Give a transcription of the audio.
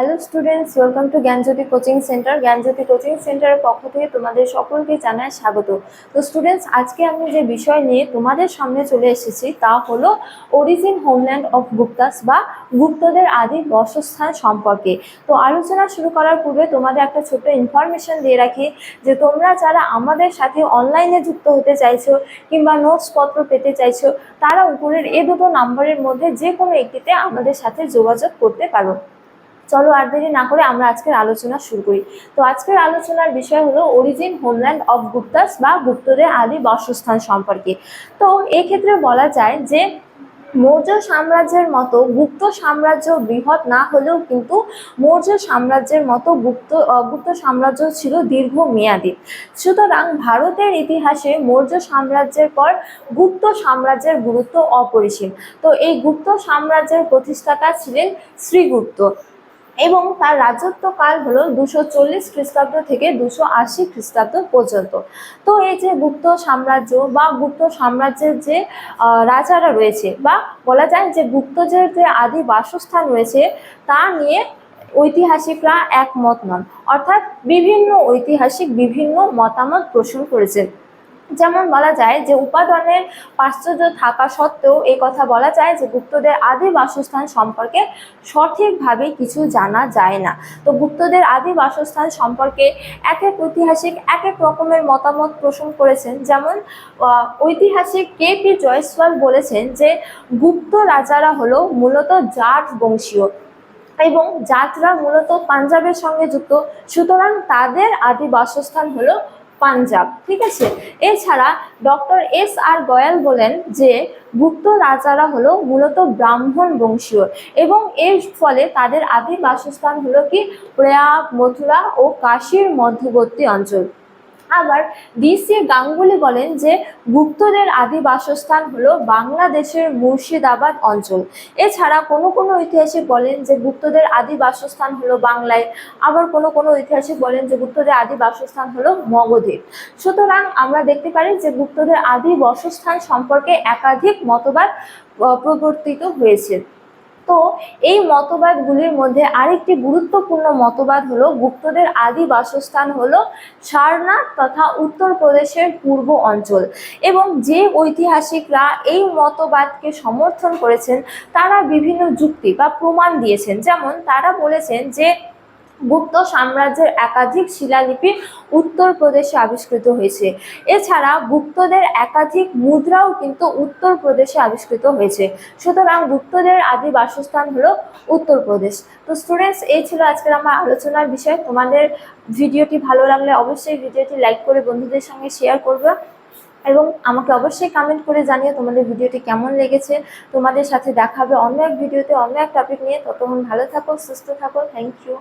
Hello students welcome to Gyanjyoti coaching centre Gyanjyoti coaching সেন্টারের পক্ষ থেকে তোমাদের সকলকে জানায় স্বাগত। তো স্টুডেন্টস আজকে আমি যে বিষয় নিয়ে তোমাদের সামনে চলে এসেছি তা হলো অরিজিন হোমল্যান্ড অফ গুপ্তাস বা গুপ্তদের আদি বসস্থান সম্পর্কে। তো আলোচনা শুরু করার পূর্বে তোমাদের একটা ছোট্ট ইনফরমেশন দিয়ে রাখি যে তোমরা যারা আমাদের সাথে অনলাইনে যুক্ত হতে চাইছো কিংবা নোটসপত্র পেতে চাইছো, তারা উপরের এ দুটো নাম্বারের মধ্যে যে কোনো একটিতে আমাদের সাথে যোগাযোগ করতে পারো। চলো আর দেরি না করে আমরা আজকের আলোচনা শুরু করি। তো আজকের আলোচনার বিষয় হলো অরিজিন হোমল্যান্ড অফ গুপ্তাস বা গুপ্তদের আদি বাসস্থান সম্পর্কে। তো এক্ষেত্রে বলা যায় যে মৌর্য সাম্রাজ্যের মতো গুপ্ত সাম্রাজ্য বৃহৎ না হলেও কিন্তু মৌর্য সাম্রাজ্যের মতো গুপ্ত গুপ্ত সাম্রাজ্য ছিল দীর্ঘ মেয়াদী সুতরাং ভারতের ইতিহাসে মৌর্য সাম্রাজ্যের পর গুপ্ত সাম্রাজ্যের গুরুত্ব অপরিসীম। তো এই গুপ্ত সাম্রাজ্যের প্রতিষ্ঠাতা ছিলেন শ্রীগুপ্ত। এবং তার রাজত্বকাল হলো দুশো চল্লিশ খ্রিস্টাব্দ থেকে দুশো আশি খ্রিস্টাব্দ পর্যন্ত। তো এই যে গুপ্ত সাম্রাজ্য বা গুপ্ত সাম্রাজ্যের যে রাজারা রয়েছে বা বলা যায় যে গুপ্তদের যে আদি বাসস্থান রয়েছে, তা নিয়ে ঐতিহাসিকরা একমত নন। অর্থাৎ বিভিন্ন ঐতিহাসিক বিভিন্ন মতামত পোষণ করেছেন। যেমন বলা যায় যে উপাদানের পাশ্চর্য থাকা সত্ত্বেও এই কথা বলা যায় যে গুপ্তদের আদি বাসস্থান সম্পর্কে সঠিকভাবে কিছু জানা যায় না। তো গুপ্তদের আদি বাসস্থান সম্পর্কে এক এক ঐতিহাসিক, এক এক রকমের মতামত পোষণ করেছেন। যেমন ঐতিহাসিক কে পি জয়সওয়াল বলেছেন যে গুপ্ত রাজারা হলো মূলত জাট বংশীয় এবং জাটরা মূলত পাঞ্জাবের সঙ্গে যুক্ত। সুতরাং তাদের আদি বাসস্থান হলো পাঞ্জাব, ঠিক আছে? এছাড়া ডক্টর এস আর গয়াল বলেন যে গুপ্ত রাজারা হলো মূলত ব্রাহ্মণ বংশীয় এবং এর ফলে তাদের আদি বাসস্থান হলো কি? প্রয়াগ, মথুরা ও কাশীর মধ্যবর্তী অঞ্চল। আবার ডিসি গাঙ্গুলি বলেন যে গুপ্তদের আদি বাসস্থান হলো বাংলাদেশের মুর্শিদাবাদ অঞ্চল। এছাড়া কোনো কোনো ঐতিহাসিক বলেন যে গুপ্তদের আদি বাসস্থান হলো বাংলায়। আবার কোনো কোনো ঐতিহাসিক বলেন যে গুপ্তদের আদি বাসস্থান হলো মগধে সুতরাং আমরা দেখতে পারি যে গুপ্তদের আদি বাসস্থান সম্পর্কে একাধিক মতবাদ প্রবর্তিত হয়েছে। তো এই মতবাদগুলির মধ্যে আরেকটি গুরুত্বপূর্ণ মতবাদ হলো, গুপ্তদের আদি বাসস্থান হলো সারনাথ তথা উত্তরপ্রদেশের পূর্ব অঞ্চল। এবং যে ঐতিহাসিকরা এই মতবাদকে সমর্থন করেছেন, তারা বিভিন্ন যুক্তি বা প্রমাণ দিয়েছেন। যেমন তারা বলেছেন যে গুপ্ত সাম্রাজ্যের একাধিক শিলালিপি উত্তরপ্রদেশে আবিষ্কৃত হয়েছে। এছাড়া গুপ্তদের একাধিক মুদ্রাও কিন্তু উত্তরপ্রদেশে আবিষ্কৃত হয়েছে। সুতরাং গুপ্তদের আদি বাসস্থান হলো উত্তরপ্রদেশ তো স্টুডেন্টস এই ছিল আজকের আমার আলোচনার বিষয়। তোমাদের ভিডিওটি ভালো লাগলে অবশ্যই ভিডিওটি লাইক করে বন্ধুদের সঙ্গে শেয়ার করবে এবং আমাকে অবশ্যই কমেন্ট করে জানিয়ে তোমাদের ভিডিওটি কেমন লেগেছে। তোমাদের সাথে দেখা হবে অন্য এক ভিডিওতে অন্য এক টপিক নিয়ে। ততক্ষণ ভালো থাকো, সুস্থ থাকো। Thank you